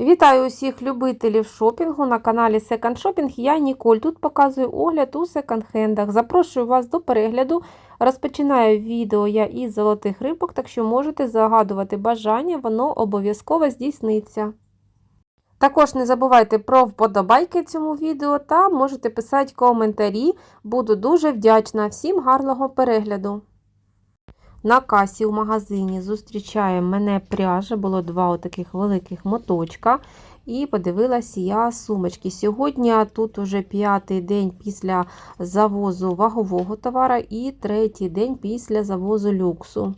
Вітаю усіх любителів шопінгу на каналі Second Shopping. Я Ніколь. Тут показую огляд у секонд-хендах. Запрошую вас до перегляду. Розпочинаю відео я із золотих рибок, так що можете загадувати бажання, воно обов'язково здійсниться. Також не забувайте про вподобайки цьому відео та можете писати коментарі. Буду дуже вдячна. Всім гарного перегляду! На касі у магазині зустрічає мене пряжа, було два отаких великих моточка. І подивилася я сумочки. Сьогодні тут уже п'ятий день після завозу вагового товара і третій день після завозу люксу.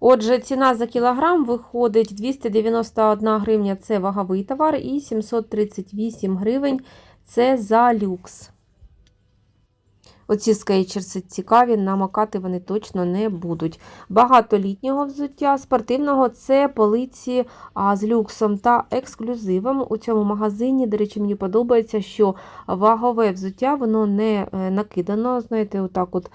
Отже, ціна за кілограм виходить 291 гривня це ваговий товар, і 738 гривень це за люкс. Оці скейчерси цікаві, намокати вони точно не будуть. Багато літнього взуття, спортивного це полиці а, з люксом та ексклюзивом. У цьому магазині, до речі, мені подобається, що вагове взуття воно не е, накидано, знаєте, отак от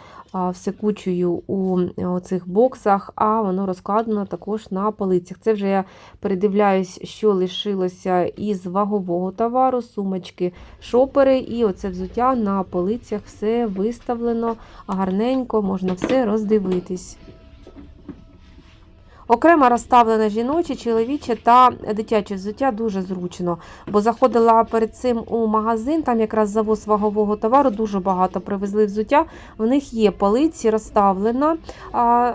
все кучею у цих боксах, а воно розкладено також на полицях. Це вже я передивляюсь, що лишилося із вагового товару, сумочки, шопери, і оце взуття на полицях все виставлено гарненько, можна все роздивитись. Окремо розставлено жіноче, чоловіче та дитяче взуття дуже зручно, бо заходила перед цим у магазин, там якраз завоз вагового товару, дуже багато привезли взуття. В них є полиці розставлена,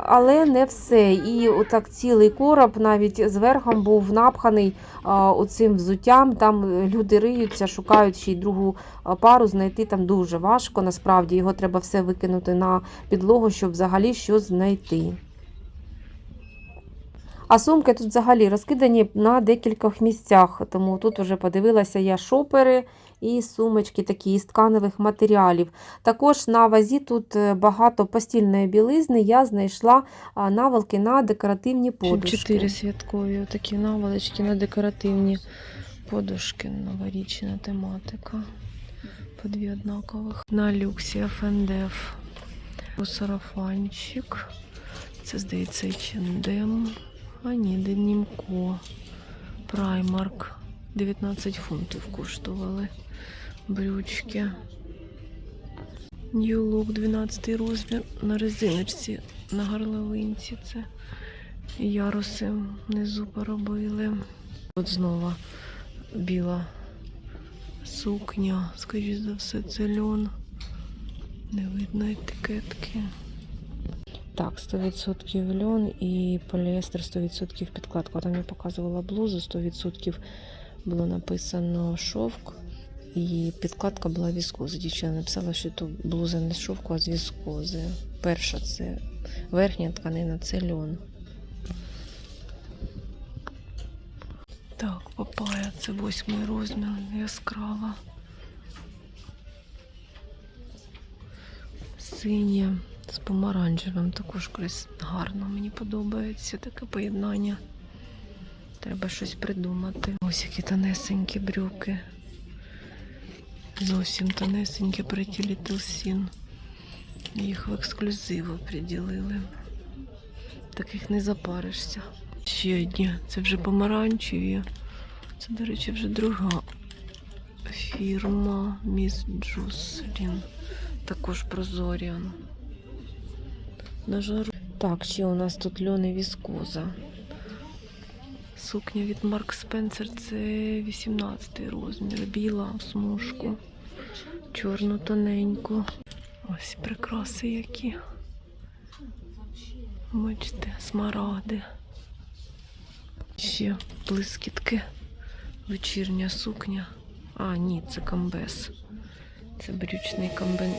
але не все. І отак цілий короб навіть з верхом був напханий оцим взуттям. Там люди риються, шукають ще й другу пару, знайти там дуже важко. Насправді його треба все викинути на підлогу, щоб взагалі щось знайти. А сумки тут взагалі розкидані на декількох місцях, тому тут вже подивилася я шопери і сумочки такі із тканевих матеріалів. Також на вазі тут е, багато постільної білизни. Я знайшла наволки на декоративні подушки. Чотири святкові такі наволочки на декоративні подушки, новорічна тематика. По дві однакових. На люксі F&F. Сарафанчик. Це, здається, H&M. А ні, Денімко. Праймарк. 19 фунтів коштували брючки. Look 12 розмір на резиночці, на горловинці це яруси внизу поробили. От знову біла сукня, скоріш за все, це льон. Не видно етикетки. Так, 100% льон і поліестер 100% підкладка. Там я показувала блузу, 100% було написано шовк. І підкладка була віскози. Дівчина написала, що тут блуза не з шовку, а з віскози. Перша це верхня тканина, це льон. Так, папая, це восьмий розмір, яскрава. Синє з помаранчевим також крас гарно. Мені подобається таке поєднання. Треба щось придумати. Ось які тонесенькі брюки. Зовсім тонесенькі Pretty Little. Їх в ексклюзиву приділили. Таких не запаришся. Ще одні. Це вже помаранчеві. Це, до речі, вже друга фірма Міс Джуслін. Також прозоріан. На жару. Так, ще у нас тут льон і віскоза. Сукня від Марк Спенсер це 18 розмір. Біла в смужку. Чорну тоненьку. Ось прикраси які. Бачите, смаради. Ще блискітки. Вечірня сукня. А, ні, це комбез. Це брючний комбин...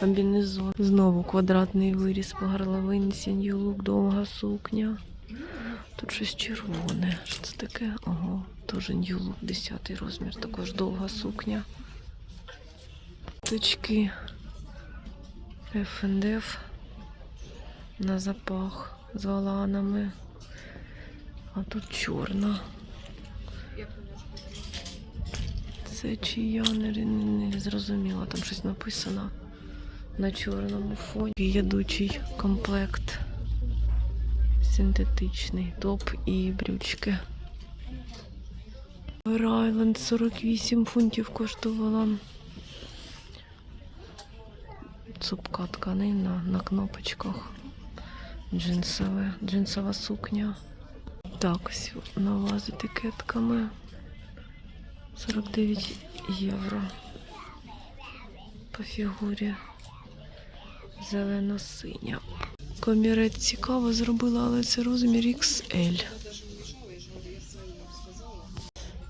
комбінезон. Знову квадратний виріз по горловинці, нью-лук, довга сукня. Тут щось червоне. Що це таке? Ого, теж нью-лук, 10 розмір, також довга сукня. Точки F&F на запах з валанами. А тут чорна. Це чия не, не, не зрозуміла, там щось написано на чорному фоні. Ядучий комплект. Синтетичний топ і брючки. Райленд 48 фунтів коштувала. Цупка тканина на кнопочках. Джинсове, джинсова сукня. Так, нова з етикетками. 49 євро. По фігурі зелено-синя. Комірець цікаво зробила, але це розмір XL.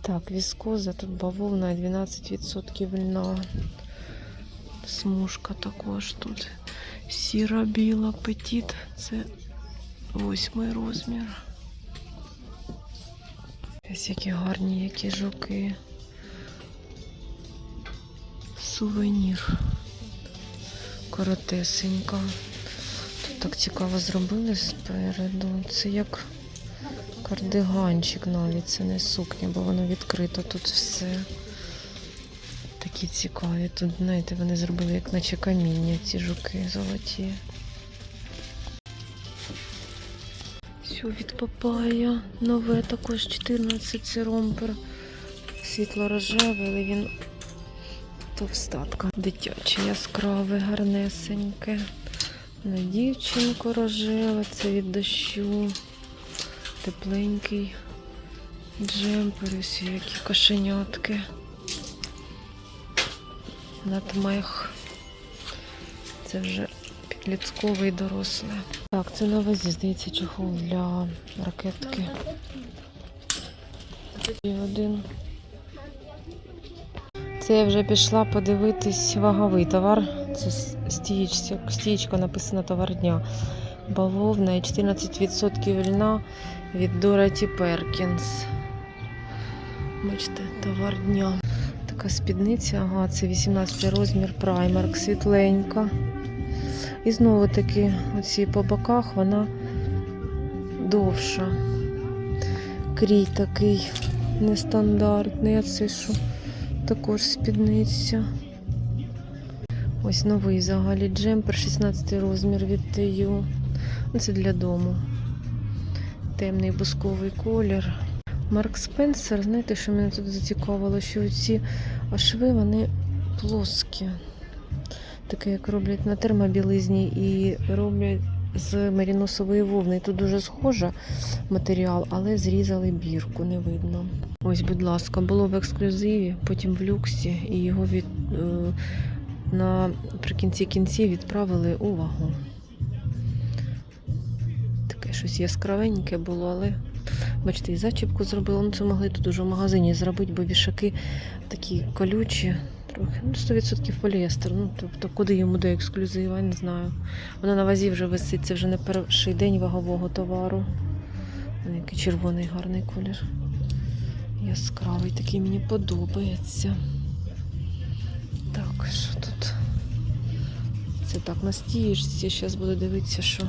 Так, віскоза, тут бавовна і 12% льна. Смужка також тут. Сіра, біла, петіт. Це восьмий розмір. Ось які гарні, які жуки. Сувенір. Коротесенька. Тут так цікаво зробили спереду. Це як кардиганчик навіть, це не сукня, бо воно відкрито тут все. Такі цікаві. Тут, знаєте, вони зробили як наче каміння, ці жуки золоті. Все від Папая. Нове також 14 це ромпер. Світло-рожевий, але він товстатка. Дитяче, яскраве, гарнесеньке. На дівчинку рожеве, це від дощу. Тепленький джемпер, ось які кошенятки. Натмех. Це вже підлітковий дорослий. Так, це на вазі, здається, чохол для ракетки. І один. Це я вже пішла подивитись ваговий товар. Це стієчка, стієчка написана товар дня. Бавовна і 14% льна від Dorothy Perkins. Бачите, товар дня. Така спідниця, ага, це 18 розмір праймерк, світленька. І знову таки, оці по боках вона довша. Крій такий нестандартний, а це що також спідниця. Ось новий взагалі джемпер, 16 розмір від TU. Ну, Це для дому. Темний бусковий колір. Марк Спенсер, знаєте, що мене тут зацікавило, що ці шви вони плоскі. Таке, як роблять на термобілизні і роблять з меріносової вовни. Тут дуже схожа матеріал, але зрізали бірку, не видно. Ось, будь ласка, було в ексклюзиві, потім в люксі, і його від, е, наприкінці кінців відправили у вагу. Таке щось яскравеньке було, але бачите, і зачіпку зробили. Ну, це могли тут уже в магазині зробити, бо вішаки такі колючі, трохи. Ну, 100% поліестер. Ну, тобто, куди йому до ексклюзива, я не знаю. Воно на вазі вже висить, це вже не перший день вагового товару. Який червоний гарний колір. Яскравий, такий мені подобається. Так, що тут? Це так на стіжці. Зараз буду дивитися, що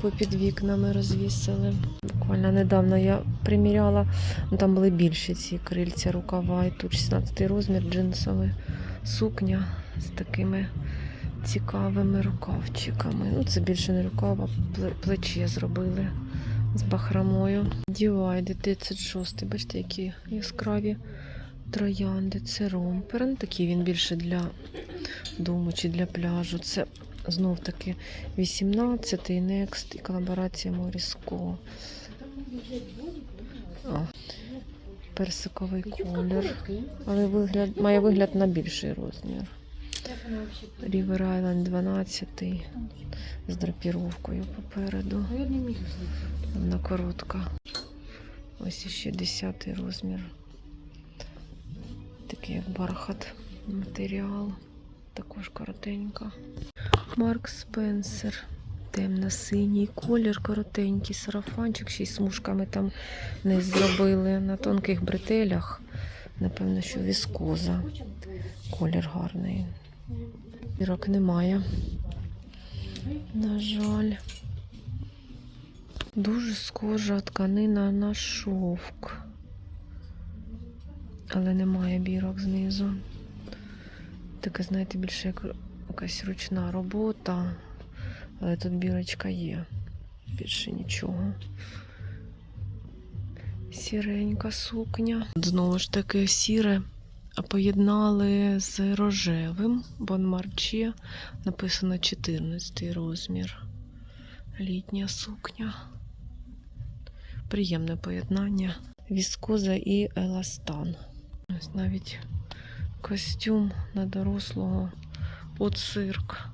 попід вікнами розвісили. Буквально недавно я приміряла, ну там були більші ці крильця, рукава, і тут 16 розмір джинсовий, сукня з такими цікавими рукавчиками. Ну, це більше не рукав, а плече зробили з бахромою. Дівайди 36, бачите, які яскраві троянди. Це ромпер. Ну, такий він більше для дому чи для пляжу. Це знов таки 18-й Next і колаборація Моріско. Персиковий колір. Але вигляд, має вигляд на більший розмір. River Island 12 з драпіровкою попереду. Вона коротка. Ось іще 10 розмір. Такий як бархат матеріал. Також коротенька. Марк Спенсер. Темно-синій колір, коротенький сарафанчик, ще й смужками там не зробили на тонких бретелях. Напевно, що віскоза. Колір гарний. Бірок немає. На жаль. Дуже схожа тканина на шовк. Але немає бірок знизу. Таке, знаєте, більше як якась ручна робота. Але тут бірочка є. Більше нічого. Сіренька сукня. Знову ж таки сіре. Поєднали з рожевим бонмарче. Написано 14 розмір. Літня сукня. Приємне поєднання. Віскоза і еластан. Ось навіть костюм на дорослого от цирк.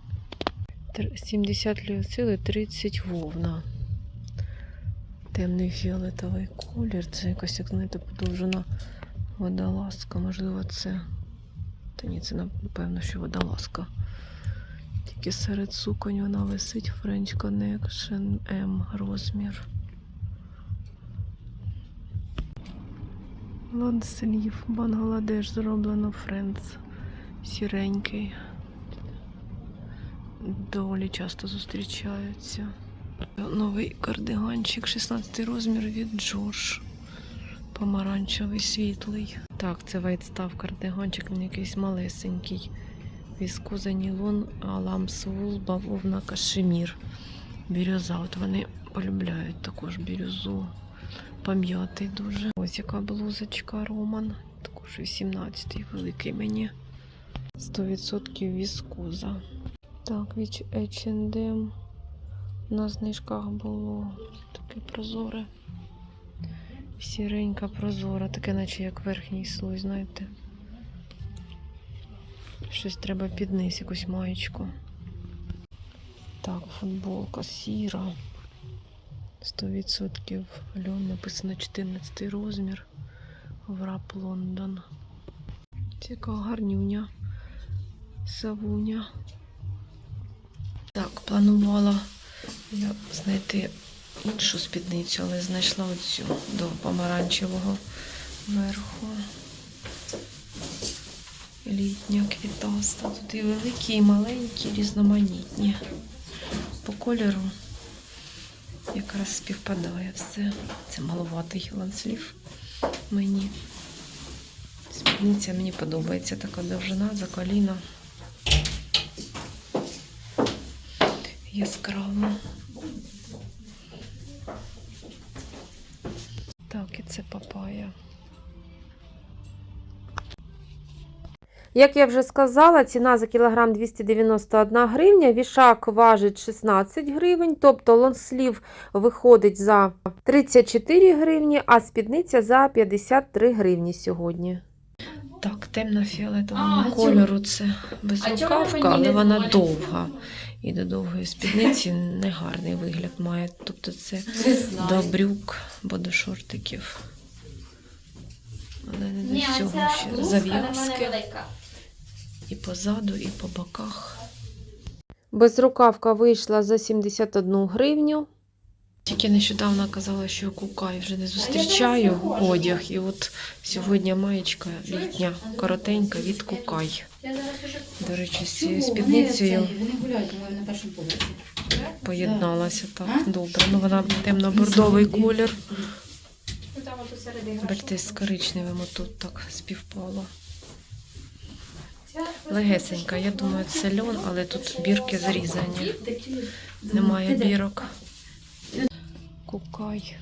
Тр- 70 ліоцили, 30 вовна. Темний фіолетовий колір. Це якась, як знаєте, подовжена водолазка. Можливо, це. Та ні, це напевно, що водолазка. Тільки серед суконь вона висить French Connection M розмір. Лонслів, Бангладеш зроблено Френц. Сіренький. Доволі часто зустрічаються. Новий кардиганчик, 16 розмір від Джордж. Помаранчевий, світлий. Так, це вайтстав кардиганчик, він якийсь малесенький. Віскоза нілон, ламсвул, бавовна, кашемір. Бірюза. От вони полюбляють також бірюзу. Пам'ятий дуже. Ось яка блузочка Роман. Також 18-й великий мені. 100% віскоза. Так, від H&M на знижках було таке прозоре. Сіренька прозора, таке наче як верхній слой, знаєте. Щось треба під низ, якусь маєчку. Так, футболка сіра. 100% льон написано 14 розмір. Врап Лондон. Яка гарнюня. Савуня. Так, планувала знайти іншу спідницю, але знайшла оцю до помаранчевого верху. Літня квітаста. Тут і великі, і маленькі, і різноманітні. По кольору якраз співпадає все. Це маловатий ланслів мені. Спідниця мені подобається така довжина за коліна. Яскраво. Так, це папая. Як я вже сказала, ціна за кілограм 291 гривня, вішак важить 16 гривень, тобто лонслів виходить за 34 гривні, а спідниця за 53 гривні сьогодні. Так, темно-фіолетового А, кольору це безрукавка, але вона довга. І до довгої спідниці негарний вигляд має. Тобто це до брюк або до шортиків. Але не до цього ще зав'язки. І позаду, і по боках. Безрукавка вийшла за 71 гривню. Тільки нещодавно казала, що кукай вже не зустрічаю одяг. І от сьогодні маєчка літня, коротенька від кукай. До речі, з цією спідницею поєдналася так добре. Ну вона темно-бордовий колір. Ну, Бачите, з коричневим тут так співпало. Легесенька, я думаю, це льон, але тут бірки зрізані. Немає бірок. Кукай.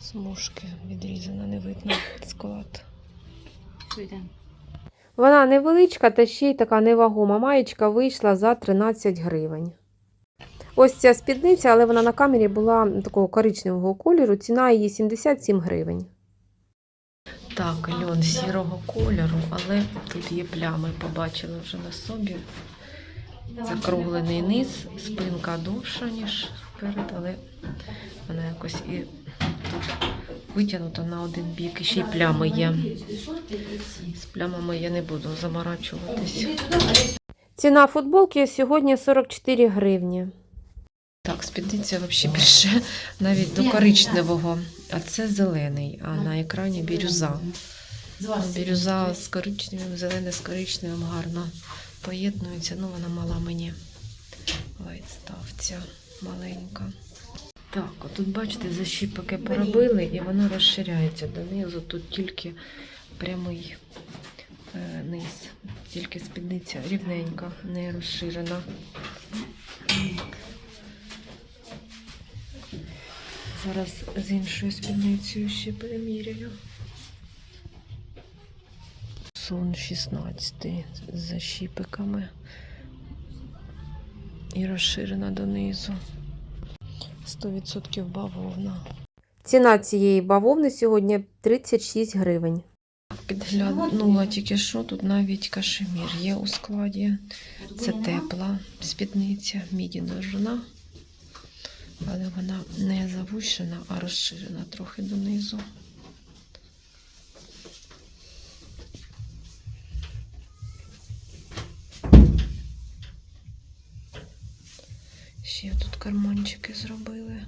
Смужки відрізана, не видно склад. Вона невеличка та ще й така невагома маєчка вийшла за 13 гривень. Ось ця спідниця, але вона на камері була такого коричневого кольору. Ціна її 77 гривень. Так, льон сірого кольору, але тут є плями, побачила вже на собі. Закруглений низ, спинка довша, ніж вперед, але вона якось і тут витягнута на один бік, і ще й плями є. З плямами я не буду заморачуватись. Ціна футболки сьогодні 44 гривні. Так, спідниця взагалі більше навіть до коричневого, а це зелений, а на екрані бірюза. Бірюза з коричневим, зелене з коричневим гарно поєднується. Ну, вона мала мені вайтставця маленька. Так, отут, бачите, защіпки поробили і воно розширяється донизу. Тут тільки прямий е, низ, тільки спідниця рівненька, не розширена. Зараз з іншою спідницею ще переміряю. Сон 16 з защіпиками і розширена донизу. 100% бавовна. Ціна цієї бавовни сьогодні 36 гривень. Підглянула тільки що, тут навіть кашемір є у складі. Це тепла спідниця, міді ножна, але вона не завущена, а розширена трохи донизу. Ще тут карманчики зробили.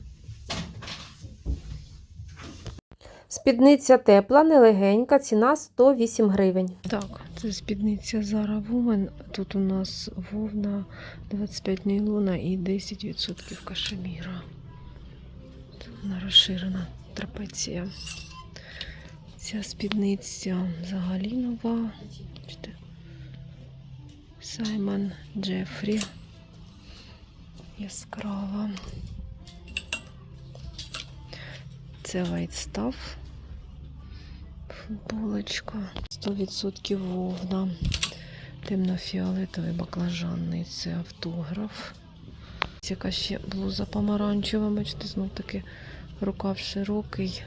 Спідниця тепла, нелегенька, ціна 108 гривень. Так, це спідниця Zara Woman. Тут у нас вовна 25 нейлона і 10% кашеміра. Вона розширена трапеція. Ця спідниця взагалі нова. Саймон Джефрі. Яскрава. Це Stuff. Футболочка. 100% вовна. Темно-фіолетовий баклажанний. Це автограф. Яка ще блуза помаранчева, бачите, знов таки рукав широкий,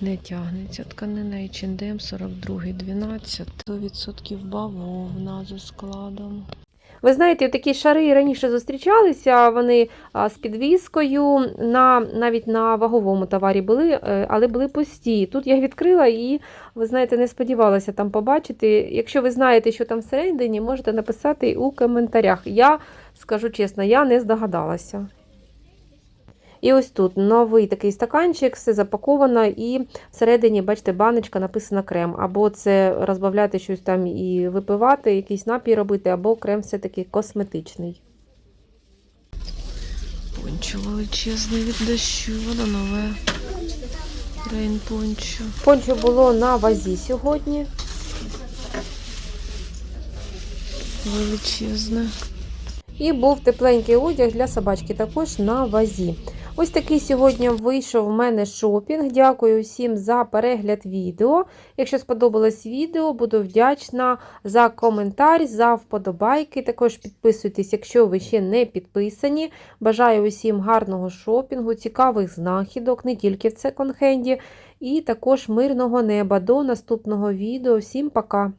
не тягнеться тканина H&M 42 12. 100% бавовна за складом. Ви знаєте, такі шари раніше зустрічалися, вони з підвіскою, на, навіть на ваговому товарі були, е, але були пусті. Тут я відкрила і, ви знаєте, не сподівалася там побачити. Якщо ви знаєте, що там всередині, можете написати у коментарях. Я скажу чесно, я не здогадалася. І ось тут новий такий стаканчик, все запаковано, і всередині, бачите, баночка написана крем. Або це розбавляти щось там і випивати, якийсь напій робити, або крем все-таки косметичний. Пончо величезний від дощу, воно нове. Рейн пончо. Пончо було на вазі сьогодні. Величезне. І був тепленький одяг для собачки також на вазі. Ось такий сьогодні вийшов в мене шопінг. Дякую всім за перегляд відео. Якщо сподобалось відео, буду вдячна за коментар, за вподобайки. Також підписуйтесь, якщо ви ще не підписані. Бажаю усім гарного шопінгу, цікавих знахідок, не тільки в секонд-хенді, і також мирного неба. До наступного відео. Всім пока!